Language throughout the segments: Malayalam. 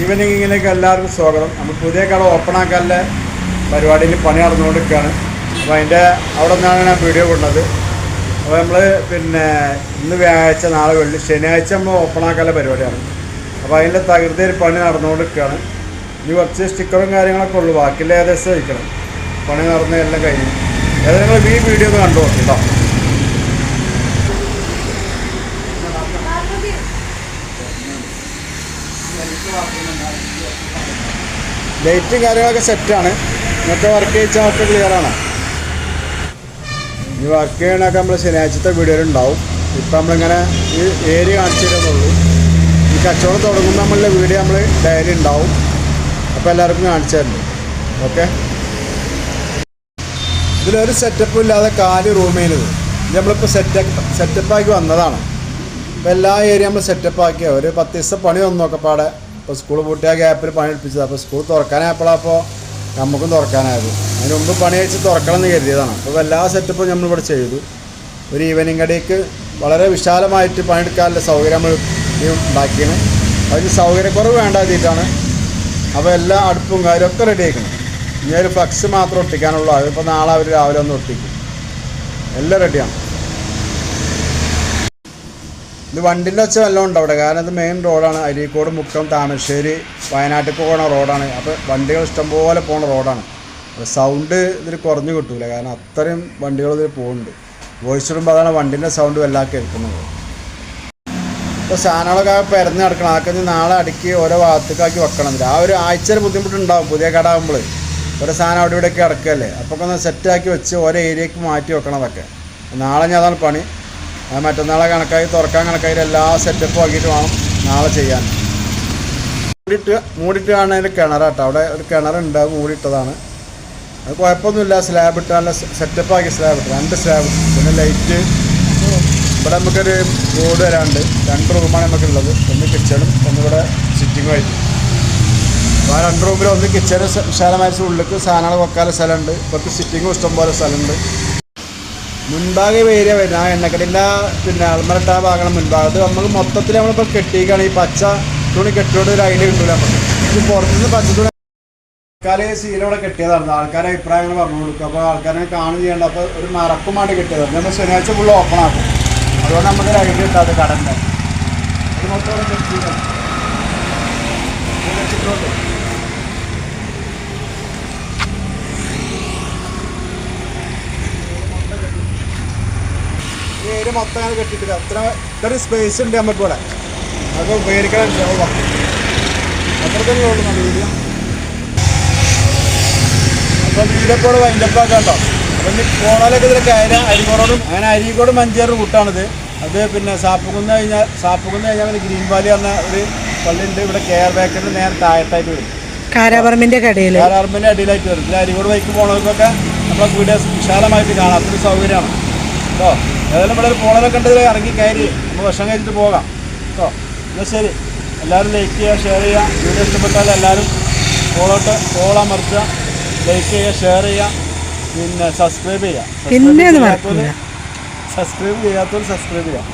ഈവനിങ്ങിലേക്ക് എല്ലാവർക്കും സ്വാഗതം. നമ്മൾ പുതിയ കട ഓപ്പൺ ആക്കാനുള്ള പരിപാടിയിൽ പണി നടന്നുകൊണ്ടിരിക്കുകയാണ്. അപ്പോൾ അതിന്റെ അവിടെ നിന്നാണ് ഞാൻ വീഡിയോ കൊണ്ടത് അപ്പോൾ നമ്മൾ പിന്നെ ഇന്ന് വ്യാഴാഴ്ച നാളെ വെള്ളി ശനിയാഴ്ച നമ്മൾ ഓപ്പൺ ആക്കാനുള്ള പരിപാടിയാണ്. അപ്പോൾ അതിന്റെ തകൃതിയിൽ പണി നടന്നുകൊണ്ടിരിക്കുകയാണ്. ഇനി കുറച്ച് സ്റ്റിക്കറും കാര്യങ്ങളൊക്കെ ഉള്ളൂ. ബാക്കിയുള്ള ഏകദേശം വയ്ക്കണം പണി നടന്ന എല്ലാം കഴിഞ്ഞു. ഏതായാലും ഈ വീഡിയോ ഒന്ന് കണ്ടു കേട്ടോ. ലൈറ്റും കാര്യങ്ങളൊക്കെ സെറ്റാണ് ഇന്നത്തെ വർക്ക് ചെയ്യിച്ചാൽ ഒക്കെ ക്ലിയറാണ് ഈ വർക്ക് ചെയ്യണമൊക്കെ നമ്മൾ ശനിയാഴ്ചത്തെ വീഡിയോയിൽ ഉണ്ടാവും ഇപ്പം നമ്മളിങ്ങനെ ഈ ഏരിയ കാണിച്ചു തരുന്നുള്ളൂ ഈ കച്ചവടം തുടങ്ങുമ്പോൾ നമ്മളുടെ വീഡിയോ നമ്മൾ ഡയറി ഉണ്ടാവും അപ്പോൾ എല്ലാവർക്കും കാണിച്ചു തരുന്നു ഓക്കെ ഇതിലൊരു സെറ്റപ്പും ഇല്ലാതെ കാൽ റൂമേനത് ഇത് നമ്മളിപ്പോൾ സെറ്റ് സെറ്റപ്പാക്കി വന്നതാണ്. അപ്പോൾ എല്ലാ ഏരിയ നമ്മൾ സെറ്റപ്പാക്കിയ ഒരു പത്ത് ദിവസം പണി വന്നു നോക്കെ പാടെ ഇപ്പോൾ സ്കൂൾ പൂട്ടിയ ഗ്യാപ്പിൽ പണി എടുപ്പിച്ചത്. അപ്പോൾ സ്കൂൾ തുറക്കാനായപ്പോഴപ്പോൾ നമുക്കും തുറക്കാനായത്. അതിന് മുമ്പ് പണി കഴിച്ച് തുറക്കണം എന്ന് കരുതിയതാണ്. അപ്പോൾ എല്ലാ സെറ്റപ്പും നമ്മൾ ഇവിടെ ചെയ്തു. ഒരു ഈവനിങ് കടയ്ക്ക് വളരെ വിശാലമായിട്ട് പണിയെടുക്കാനുള്ള സൗകര്യം നമ്മൾ ഉണ്ടാക്കിയത് അതിന് സൗകര്യക്കുറവ് വേണ്ടാതിട്ടാണ് അപ്പോൾ എല്ലാ അടുപ്പും കാര്യമൊക്കെ റെഡി ആക്കണം ഇനി ഒരു ഫ്ലക്സ് മാത്രം ഒട്ടിക്കാനുള്ളൂ. അതിപ്പോൾ നാളെ അവർ രാവിലെ ഒന്ന് ഒട്ടിക്കും. എല്ലാം റെഡിയാണ് ഇത് വണ്ടിന്റെ ഒച്ച വല്ലതും ഉണ്ട് അവിടെ. കാരണം ഇത് മെയിൻ റോഡാണ് അരീക്കോട് മുക്കം താമരശ്ശേരി വയനാട്ടിൽ പോകണ റോഡാണ് അപ്പോൾ വണ്ടികൾ ഇഷ്ടംപോലെ പോകുന്ന റോഡാണ് അപ്പോൾ സൗണ്ട് ഇതിൽ കുറഞ്ഞു കിട്ടൂല. കാരണം അത്രയും വണ്ടികൾ ഇതിൽ പോകുന്നുണ്ട് വോയിസ് ഇടുമ്പോൾ അതാണ് വണ്ടിന്റെ സൗണ്ട് വല്ലാതെ കേൾക്കുന്നത്. ഇപ്പോൾ സാധനങ്ങളൊക്കെ പരന്ന് കിടക്കണം അതൊക്കെ നാളെ അടുക്കി ഓരോ ഭാഗത്തേക്കാക്കി വെക്കണം. ആ ഒരു ആഴ്ചയിൽ ബുദ്ധിമുട്ടുണ്ടാവും പുതിയ കട ആകുമ്പോൾ ഓരോ സാധനം അവിടെ ഇവിടെയൊക്കെ ഇടക്കല്ലേ അപ്പോൾ ഒന്ന് സെറ്റാക്കി വെച്ച് ഓരോ ഏരിയക്ക് മാറ്റി വെക്കണം അതൊക്കെ. നാളെ ഞാൻ അതാണ് പണി. മറ്റന്നാളെ കണക്കായി തുറക്കാൻ കണക്കായി എല്ലാ സെറ്റപ്പും ആക്കിയിട്ട് വേണം നാളെ ചെയ്യാൻ. മൂടിയിട്ട് മൂടിയിട്ട് കാണുന്നതിൽ കിണറാട്ടോ. അവിടെ ഒരു കിണറുണ്ട് മൂടിയിട്ടതാണ്. അത് കുഴപ്പമൊന്നുമില്ല സ്ലാബ് ഇട്ട് നല്ല സെറ്റപ്പ് ആക്കി സ്ലാബ് ഇട്ട്. രണ്ട് സ്ലാബ് പിന്നെ ലൈറ്റ് ഇവിടെ നമുക്കൊരു ബോർഡ് വരാണ്ട് രണ്ട് റൂമാണ് നമുക്കുള്ളത്. ഒന്ന് കിച്ചണും ഒന്നിവിടെ സിറ്റിങ്ങും ആയിട്ട്. അപ്പോൾ ആ രണ്ട് റൂമിൽ ഒന്ന് കിച്ചണ് വിശാലമായ ഉള്ളിലേക്ക് സാധനങ്ങൾ വെക്കാനുള്ള സ്ഥലമുണ്ട്. ഇപ്പോഴത്തെ സിറ്റിങ്ങും ഇഷ്ടംപോലെ സ്ഥലമുണ്ട്. മുൻഭാഗം ഏരിയ വരുന്ന ആ എണ്ണക്കടിന്റെ പിന്നെ അൾമരട്ട ഭാഗമാണ് മുൻഭാഗത്ത് നമുക്ക് മൊത്തത്തിൽ നമ്മളിപ്പോൾ കെട്ടിയിരിക്കുകയാണ് ഈ പച്ച തുണി കെട്ടിയോട് ഒരു ഐഡിയ കിട്ടില്ല നമുക്ക് ഇത് പുറത്തുനിന്ന് പച്ച തുണി ആൾക്കാർ സീലോടെ കെട്ടിയതാണ് ആൾക്കാരെ അഭിപ്രായങ്ങൾ പറഞ്ഞു കൊടുക്കും. അപ്പോൾ ആൾക്കാരെ കാണുക ചെയ്യേണ്ട. അപ്പോൾ ഒരു മറക്കുമായിട്ട് കെട്ടിയതാണ് നമ്മൾ ശനിയാഴ്ച ഫുള്ള് ഓപ്പൺ ആക്കും. അതുകൊണ്ട് നമുക്കൊരു ഐഡിയ കിട്ടാതെ കടന്റെ അത് മൊത്തം ഇവിടെ കെട്ടിയതാണ് ഇത് വെച്ചിട്ടുണ്ട് ഈ ഏരിയ മൊത്തം അങ്ങനെ കെട്ടിയിട്ടില്ല. അത്ര ഇത്രയും സ്പേസ് ഉണ്ട് നമുക്കിവിടെ അതൊക്കെ ഉപകരിക്കാൻ അത്ര തന്നെ ഉള്ളൂ നല്ല വീഡിയോ. അപ്പോൾ വീഡിയോ ഇപ്പോൾ വൈൻഡപ്പ് ആക്കാണ്ടോ അപ്പം ഇനി പോണാലൊക്കെ ഇതിൽ കയറാൻ അരികോടും അങ്ങനെ അരികോടും മഞ്ചേരി റൂട്ടാണിത്. അത് പിന്നെ സാപ്പുകുന്ന് കഴിഞ്ഞാൽ സാപ്പുകുന്ന് കഴിഞ്ഞാൽ പിന്നെ ഗ്രീൻ വാലി പറഞ്ഞ ഒരു പള്ളിയുണ്ട്. ഇവിടെ കെയർ ആർ ബേക്കറിന്റെ നേരെ താഴത്തായിട്ട് വരും. കാരാപറമ്പിന്റെ കടയിൽ കാരാപറമ്പിന്റെ അടിയിലായിട്ട് വരും. ഇതിൽ അരികോട് ബൈക്ക് പോണവർക്കൊക്കെ നമ്മളെ വീഡിയോസ് വിശാലമായിട്ട് കാണാം. അത്രയും സൗകര്യമാണ്. കേട്ടോ. ഏതായാലും ഇവിടെ ഒരു പോണലൊക്കെ ഉണ്ടെങ്കിൽ ഇറങ്ങി കയറി നമ്മൾ ഭക്ഷണം കഴിച്ചിട്ട് പോകാം. കേട്ടോ. എന്നാൽ ശരി. എല്ലാവരും ലൈക്ക് ചെയ്യുക ഷെയർ ചെയ്യുക. വീഡിയോ ഇഷ്ടപ്പെട്ടാൽ എല്ലാവരും പോളോട്ട് ഫോളോ അമർത്തുക. ലൈക്ക് ചെയ്യുക ഷെയർ ചെയ്യുക. പിന്നെ സബ്സ്ക്രൈബ് ചെയ്യുക. പിന്നെ. സബ്സ്ക്രൈബ് ചെയ്യാത്തവർ സബ്സ്ക്രൈബ് ചെയ്യുക.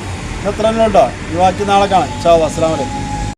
ഇത്ര ഉണ്ടോ ഈ വാക്കി നാളെ കാണാം. ചാവ് അസ്സാം വലൈക്കും